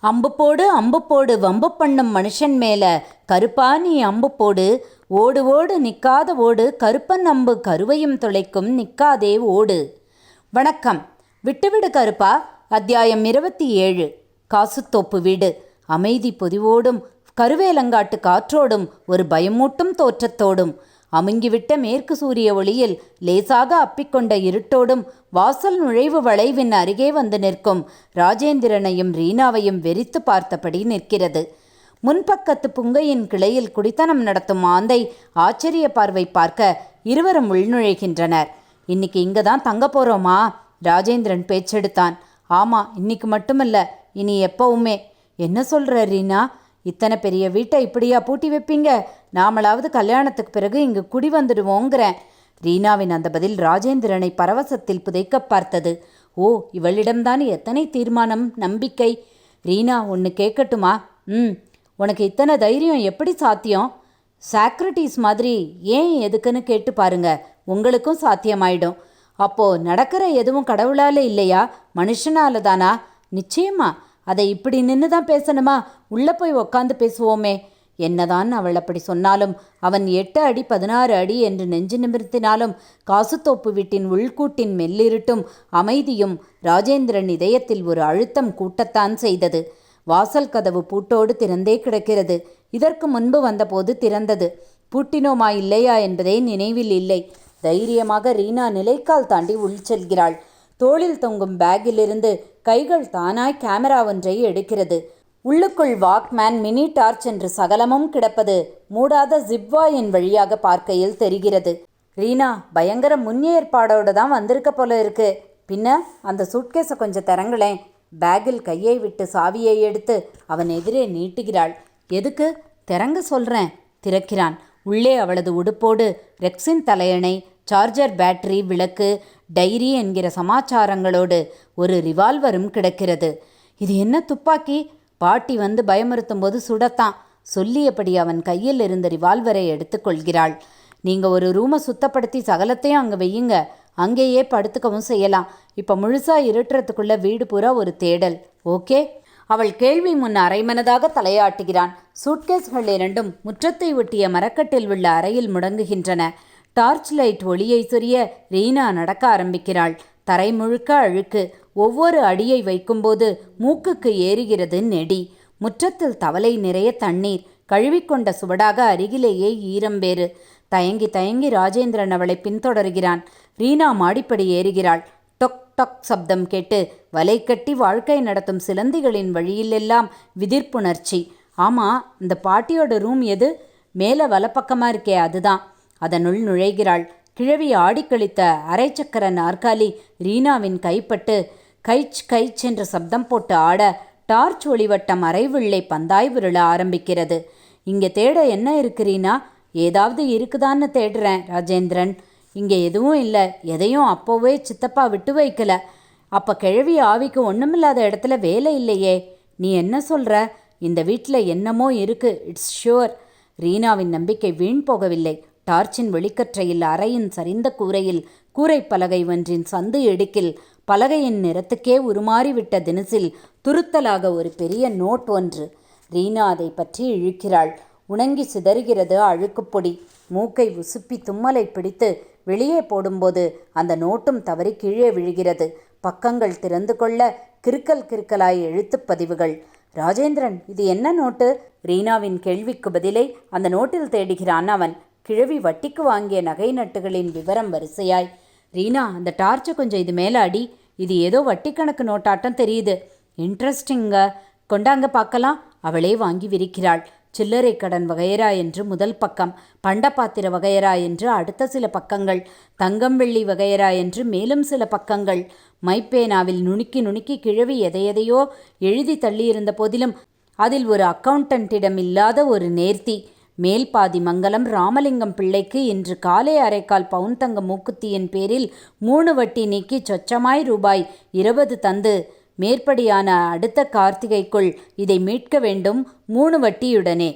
அம்பு போடு அம்பு போடு வம்பு பண்ணும் மனுஷன் மேலே கருப்பா நீ அம்பு போடு. ஓடு ஓடு நிற்காத ஓடு கருப்பன் அம்பு கருவையும் துளைக்கும் நிற்காதே ஓடு. வணக்கம். விட்டுவிடு கருப்பா. அத்தியாயம் இருபத்தி ஏழு. காசுத்தோப்பு வீடு. அமைதி பொதிவோடும் கருவேலங்காட்டு காற்றோடும் ஒரு பயமூட்டும் தோற்றத்தோடும். அமுங்கிவிட்ட மேற்கு சூரிய ஒளியில் லேசாக அப்பிக்கொண்ட இருட்டோடும் வாசல் நுழைவு வளைவின் அருகே வந்து நிற்கும் ராஜேந்திரனையும் ரீனாவையும் வெறித்து பார்த்தபடி நிற்கிறது. முன்பக்கத்து புங்கையின் கிளையில் குடித்தனம் நடத்தும் ஆந்தை ஆச்சரிய பார்வை பார்க்க இருவரும் உள்நுழைகின்றனர். இன்னைக்கு இங்கே தான் தங்க போகிறோமா ராஜேந்திரன் பேச்செடுத்தான். ஆமா இன்னைக்கு மட்டுமல்ல இனி எப்பவுமே. என்ன சொல்கிற ரீனா? இத்தனை பெரிய வீட்டை இப்படியா பூட்டி வைப்பீங்க? நாமளாவது கல்யாணத்துக்கு பிறகு இங்கு குடி வந்துடுவோங்கிறேன். ரீனாவின் அந்த பதில் ராஜேந்திரனை பரவசத்தில் புதைக்க பார்த்தது. ஓ இவளிடம்தான் எத்தனை தீர்மானம் நம்பிக்கை? ரீனா ஒன்று கேட்கட்டுமா? ம் உனக்கு இத்தனை தைரியம் எப்படி சாத்தியம்? சாக்ரட்டிஸ் மாதிரி ஏன் எதுக்குன்னு கேட்டு பாருங்க உங்களுக்கும் சாத்தியமாயிடும். அப்போ நடக்கிற எதுவும் கடவுளால இல்லையா? மனுஷனால தானா? நிச்சயமா. அதை இப்படி நின்று தான் பேசணுமா? உள்ளே போய் உக்காந்து பேசுவோமே. என்னதான் அவள் அப்படி சொன்னாலும் அவன் எட்டு அடி பதினாறு அடி என்று நெஞ்சு நிமிர்த்தினாலும் காசுத்தோப்பு வீட்டின் உள்கூட்டின் மெல்லிருட்டும் அமைதியும் ராஜேந்திரன் இதயத்தில் ஒரு அழுத்தம் கூட்டத்தான் செய்தது. வாசல் கதவு பூட்டோடு திறந்தே கிடக்கிறது. இதற்கு முன்பு வந்தபோது திறந்தது. பூட்டினோமா இல்லையா என்பதே நினைவில் இல்லை. தைரியமாக ரீனா நிலைக்கால் தாண்டி உள் செல்கிறாள். தோளில் தொங்கும் பேக்கிலிருந்து கைகள் தானாய் கேமரா ஒன்றை எடுக்கிறது. உள்ளுக்குள் வாக்மேன் மினி டார்ச் என்று சகலமும் கிடப்பது மூடாத ஜிப்வாயின் வழியாக பார்க்கையில் தெரிகிறது. ரீனா பயங்கர முன்னேற்பாடோடு தான் வந்திருக்க போல இருக்கு. பின்ன அந்த சூட்கேஸை கொஞ்சம் திறங்களேன் பேக்கில் கையை விட்டு சாவியை எடுத்து அவன் எதிரே நீட்டுகிறாள். எதுக்கு? திறங்க சொல்றேன் திறக்கிறான். உள்ளே அவளது உடுப்போடு ரெக்ஸின் தலையணை சார்ஜர் பேட்டரி விளக்கு டைரி என்கிற சமாச்சாரங்களோடு ஒரு ரிவால்வரும் கிடக்கிறது. இது என்ன துப்பாக்கி? பாட்டி வந்து பயமுறுத்தும் போது சுடத்தான். சொல்லியபடி அவன் கையில் இருந்த ரிவால்வரை எடுத்துக்கொள்கிறாள் நீங்க ஒரு ரூமை சுத்தப்படுத்தி சகலத்தையும் அங்கே வையுங்க. அங்கேயே படுத்துக்கவும் செய்யலாம். இப்போ முழுசா இருட்டுறதுக்குள்ள வீடு பூரா ஒரு தேடல். ஓகே? அவள் கேள்வி முன் அரைமனதாக தலையாட்டுகிறான். சூட்கேஸ்கள் இரண்டும் முற்றத்தை ஒட்டிய மரக்கட்டில் உள்ள அறையில் முடங்குகின்றன. டார்ச் லைட் ஒளியை சொரிய ரீனா நடக்க ஆரம்பிக்கிறாள். தரை முழுக்க அழுக்கு ஒவ்வொரு அடியை வைக்கும்போது மூக்குக்கு ஏறுகிறது நெடி. முற்றத்தில் தவளை நிறைய தண்ணீர் கழுவிக்கொண்ட சுவடாக அருகிலேயே ஈரம்பேறு தயங்கி தயங்கி ராஜேந்திரன் அவளை பின்தொடர்கிறான். ரீனா மாடிப்படி ஏறுகிறாள். டொக் டொக் சப்தம் கேட்டு வலை கட்டி வாழ்க்கை நடத்தும் சிலந்திகளின் வழியிலெல்லாம் விதிர்ப்புணர்ச்சி. ஆமா இந்த பாட்டியோட ரூம் எது? மேலே வலப்பக்கமாக இருக்கே அதுதான். அதனுள் நுழைகிறாள். கிழவி ஆடிக்கழித்த அரைச்சக்கர நாற்காலி ரீனாவின் கைப்பட்டு கைச் கைச் என்ற சப்தம் போட்டு ஆட டார்ச் ஒளிவட்டம் அரைவிள்ளை பந்தாய் விருள ஆரம்பிக்கிறது. இங்கே தேட என்ன இருக்கிறீனா ஏதாவது இருக்குதான்னு தேடுறேன் ராஜேந்திரன். இங்கே எதுவும் இல்லை. எதையும் அப்போவே சித்தப்பா விட்டு வைக்கல. அப்போ கிழவி ஆவிக்கு ஒன்றுமில்லாத இடத்துல வேலை இல்லையே. நீ என்ன சொல்கிற இந்த வீட்டில் என்னமோ இருக்கு. இட்ஸ் ஷுவர் ரீனாவின் நம்பிக்கை வீண் போகவில்லை. டார்ச்சின் வெளிக்கற்றையில் அறையின் சரிந்த கூரையில் கூரை பலகை ஒன்றின் சந்து இடுக்கில் பலகையின் நிறத்துக்கே உருமாறிவிட்ட தினசில் துருத்தலாக ஒரு பெரிய நோட் ஒன்று. ரீனா அதை பற்றி இழுக்கிறாள். உணங்கி சிதறுகிறது அழுக்குப்பொடி மூக்கை உசுப்பி தும்மலை பிடித்து வெளியே போடும்போது அந்த நோட்டும் தவறி கீழே விழுகிறது. பக்கங்கள் திறந்து கொள்ள கிறுக்கல் கிறுக்கலாய் எழுத்துப் பதிவுகள். ராஜேந்திரன் இது என்ன நோட்டு? ரீனாவின் கேள்விக்கு பதிலை அந்த நோட்டில் தேடுகிறான் அவன். கிழவி வட்டிக்கு வாங்கிய நகை நட்டுகளின் விவரம் வரிசையாய் ரீனா அந்த டார்ச்சை கொஞ்சம் இது மேலே அடி. இது ஏதோ வட்டி கணக்கு நோட்டாட்டம் தெரியுது. இன்ட்ரெஸ்டிங்க. கொண்டாங்க பார்க்கலாம். அவளே வாங்கி விரிக்கிறாள். சில்லறை கடன் வகையரா என்று முதல் பக்கம். பண்டபாத்திர வகையரா என்று அடுத்த சில பக்கங்கள். தங்கம் வெள்ளி வகையரா என்று மேலும் சில பக்கங்கள். மைப்பேனாவில் நுணுக்கி நுணுக்கி கிழவி எதையெதையோ எழுதி தள்ளியிருந்த போதிலும் அதில் ஒரு அக்கவுண்டன்ட்டிடம் இல்லாத ஒரு நேர்த்தி. மேல் பாதி மங்கலம் ராமலிங்கம் பிள்ளைக்கு இன்று காலை அரைக்கால் பவுன் தங்க மூக்குத்தியின் பேரில் மூணு வட்டி நீக்கி சொச்சமாய் ரூபாய் இருபது தந்து. மேற்படியான அடுத்த கார்த்திகைக்குள் இதை மீட்க வேண்டும் மூணு வட்டியுடனே.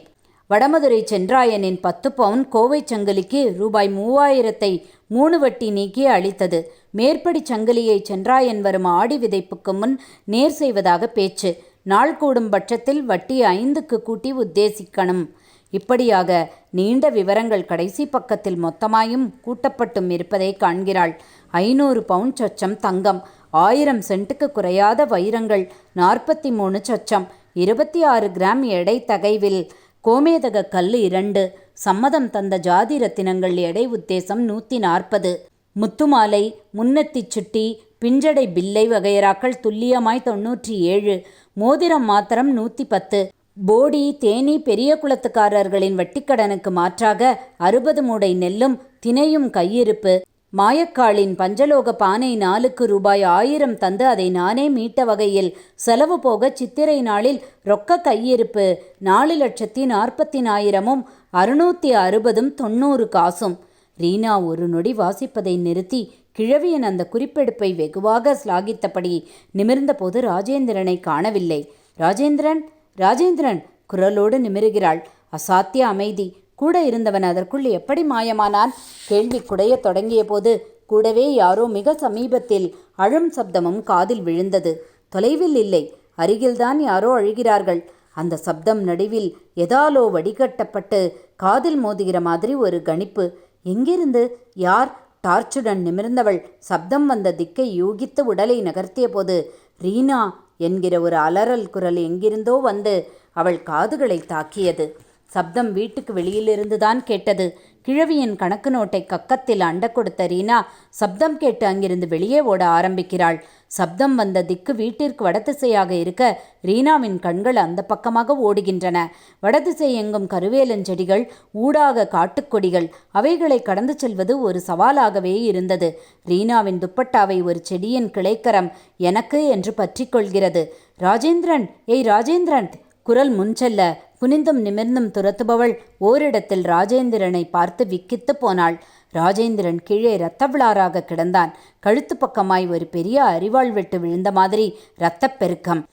வடமதுரை சென்றாயனின் பத்து பவுன் கோவை சங்கிலிக்கு ரூபாய் மூவாயிரத்தை மூணு வட்டி நீக்கி அளித்தது. மேற்படி சங்கிலியை சென்றாயன் வரும் ஆடி விதைப்புக்கு முன் நேர் செய்வதாக பேச்சு. நாள் கூடும் பட்சத்தில் வட்டி ஐந்துக்கு கூட்டி உத்தேசிக்கணும். இப்படியாக நீண்ட விவரங்கள் கடைசி பக்கத்தில் மொத்தமாயும் கூட்டப்பட்டும் இருப்பதை காண்கிறாள். ஐநூறு பவுண்ட் சொச்சம் தங்கம் ஆயிரம் சென்ட்டுக்கு குறையாத வைரங்கள் நாற்பத்தி மூணு சொச்சம் இருபத்தி ஆறு கிராம் எடை தகைவில் கோமேதக கல் இரண்டு சம்மதம் தந்த ஜாதி ரத்தினங்கள் எடை உத்தேசம் நூற்றி நாற்பது முத்துமாலை முன்னெத்திச் சுட்டி பிஞ்சடை பில்லை வகையராக்கள் துல்லியமாய் தொன்னூற்றி ஏழு மோதிரம் மாத்திரம் நூற்றி பத்து போடி தேனி பெரிய குளத்துக்காரர்களின் வட்டிக்கடனுக்கு மாற்றாக அறுபது மூடை நெல்லும் தினையும் கையிருப்பு. மாயக்காளின் பஞ்சலோக பானை நாலுக்கு ரூபாய் ஆயிரம் தந்து அதை நானே மீட்ட வகையில் செலவு போக சித்திரை நாளில் ரொக்க கையிருப்பு நாலு லட்சத்தி நாற்பத்தினாயிரமும் அறுநூத்தி அறுபதும் தொண்ணூறு காசும். ரீனா ஒரு நொடி வாசிப்பதை நிறுத்தி கிழவியின் அந்த குறிப்பெடுப்பை வெகுவாக சிலாகித்தபடி நிமிர்ந்தபோது ராஜேந்திரனை காணவில்லை. ராஜேந்திரன் ராஜேந்திரன் குரலோடு நிமிருகிறாள். அசாத்திய அமைதி. கூட இருந்தவன் அதற்குள் எப்படி மாயமானான்? கேள்வி குடைய தொடங்கிய போது கூடவே யாரோ மிக சமீபத்தில் அழும் சப்தமும் காதில் விழுந்தது. தொலைவில் இல்லை. அருகில்தான் யாரோ அழுகிறார்கள். அந்த சப்தம் நடுவில் எதாலோ வடிகட்டப்பட்டு காதில் மோதுகிற மாதிரி ஒரு கணிப்பு. எங்கிருந்து? யார்? டார்ச்சுடன் நிமிர்ந்தவள். சப்தம் வந்த திக்கை யூகித்து உடலை நகர்த்திய போது ரீனா என்கிற ஒரு அலறல் குரல் எங்கிருந்தோ வந்து அவள் காதுகளை தாக்கியது. சப்தம் வீட்டுக்கு வெளியிலிருந்துதான் கேட்டது. கிழவியின் கணக்கு நோட்டை கக்கத்தில் அண்ட கொடுத்த ரீனா சப்தம் கேட்டு அங்கிருந்து வெளியே ஓட ஆரம்பிக்கிறாள். சப்தம் வந்த திக்கு வீட்டிற்கு வடதிசையாக இருக்க ரீனாவின் கண்கள் அந்த பக்கமாக ஓடுகின்றன. வடதிசை எங்கும் கருவேலஞ்செடிகள் ஊடாக காட்டுக்கொடிகள் அவைகளை கடந்து செல்வது ஒரு சவாலாகவே இருந்தது. ரீனாவின் துப்பட்டாவை ஒரு செடியின் கிளைக்கரம் எனக்கு என்று பற்றி கொள்கிறது. ராஜேந்திரன் ஏய் ராஜேந்திரன்! குரல் முன்செல்ல குனிந்தும் நிமிர்ந்தும் துரத்துபவள் ஓரிடத்தில் ராஜேந்திரனை பார்த்து விக்கித்து போனாள். ராஜேந்திரன் கீழே இரத்தவிளாராக கிடந்தான். கழுத்து பக்கமாய் ஒரு பெரிய அரிவாள் வெட்டு விழுந்த மாதிரி இரத்தப் பெருக்கம்.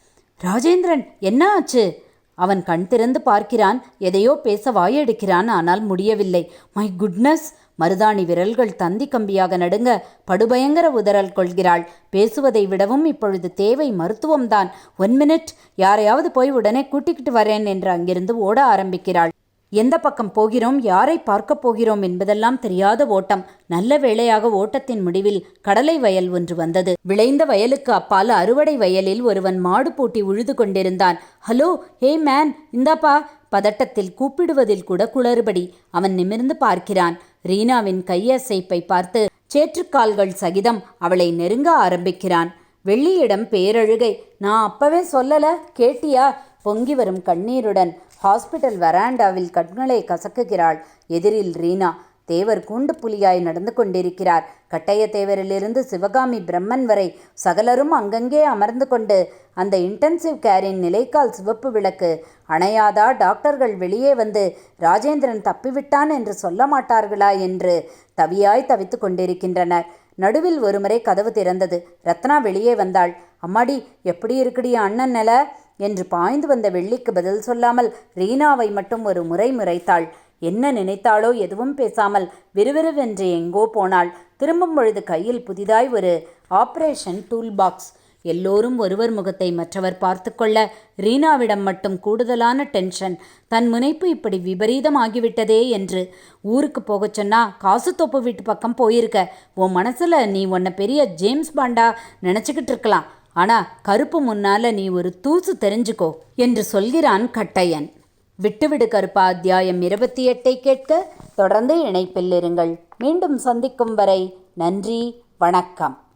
ராஜேந்திரன் என்ன ஆச்சு? அவன் கண் திறந்து பார்க்கிறான். எதையோ பேச வாயெடுக்கிறான். ஆனால் முடியவில்லை. மை குட்னஸ் மருதாணி விரல்கள் தந்தி கம்பியாக நடுங்க படுபயங்கர உதறல் கொள்கிறாள். பேசுவதை விடவும் இப்பொழுது தேவை மருத்துவம்தான். ஒன் மினிட் யாரையாவது போய் உடனே கூட்டிக்கிட்டு வரேன் என்று அங்கிருந்து ஓட ஆரம்பிக்கிறாள். எந்த பக்கம் போகிறோம்? யாரை பார்க்கப் போகிறோம்? என்பதெல்லாம் தெரியாத ஓட்டம். நல்ல வேளையாக ஓட்டத்தின் முடிவில் கடலை வயல் ஒன்று வந்தது. விளைந்த வயலுக்கு அப்பால் அறுவடை வயலில் ஒருவன் மாடு பூட்டி உழுது கொண்டிருந்தான். ஹலோ ஹே மேன் இந்தாப்பா. பதட்டத்தில் கூப்பிடுவதில் கூட குளறுபடி. அவன் நிமிர்ந்து பார்க்கிறான். ரீனாவின் கையசைப்பை பார்த்து சேற்றுக்கால்கள் சகிதம் அவளை நெருங்க ஆரம்பிக்கிறான். வெள்ளியிடம் பேரழுகை. நான் அப்பவே சொல்லல. கேட்டியா? பொங்கி வரும் கண்ணீருடன் ஹாஸ்பிட்டல் வராண்டாவில் கண்களை கசக்குகிறாள் எதிரில் ரீனா. தேவர் கூண்டு புலியாய் நடந்து கொண்டிருக்கிறார். கட்டைய தேவரிலிருந்து சிவகாமி பிரம்மன் வரை சகலரும் அங்கங்கே அமர்ந்து கொண்டு அந்த இன்டென்சிவ் கேரின் நிலைக்கால் சிவப்பு விளக்கு அணையாதா டாக்டர்கள் வெளியே வந்து ராஜேந்திரன் தப்பிவிட்டான் என்று சொல்ல மாட்டார்களா என்று தவியாய் தவித்து கொண்டிருக்கின்றனர். நடுவில் ஒருமுறை கதவு திறந்தது. ரத்னா வெளியே வந்தாள். அம்மாடி எப்படி இருக்குடி அண்ணன் நில? என்று பாய்ந்து வந்த வெள்ளிக்கு பதில் சொல்லாமல் ரீனாவை மட்டும் ஒரு முறை முறைத்தாள். என்ன நினைத்தாளோ எதுவும் பேசாமல் விறுவிறுவென்று எங்கோ போனாள். திரும்பும் பொழுது கையில் புதிதாய் ஒரு ஆப்ரேஷன் டூல் பாக்ஸ் எல்லோரும் ஒருவர் முகத்தை மற்றவர் பார்த்து கொள்ள ரீனாவிடம் மட்டும் கூடுதலான டென்ஷன். தன் முனைப்பு இப்படி விபரீதமாகிவிட்டதே என்று. ஊருக்கு போகச் சொன்னா காசு தோப்பு வீட்டு பக்கம் போயிருக்க. உன் மனசில் நீ உன்னை பெரிய ஜேம்ஸ் பாண்டா நினச்சிக்கிட்டு இருக்கலாம். ஆனால் கருப்பு முன்னால நீ ஒரு தூசு தெரிஞ்சுக்கோ என்று சொல்கிறான் கட்டையன். விட்டுவிடு கருப்பா அத்தியாயம் இருபத்தி எட்டை கேட்க தொடர்ந்து இணைப்பில் இருங்கள். மீண்டும் சந்திக்கும் வரை நன்றி வணக்கம்.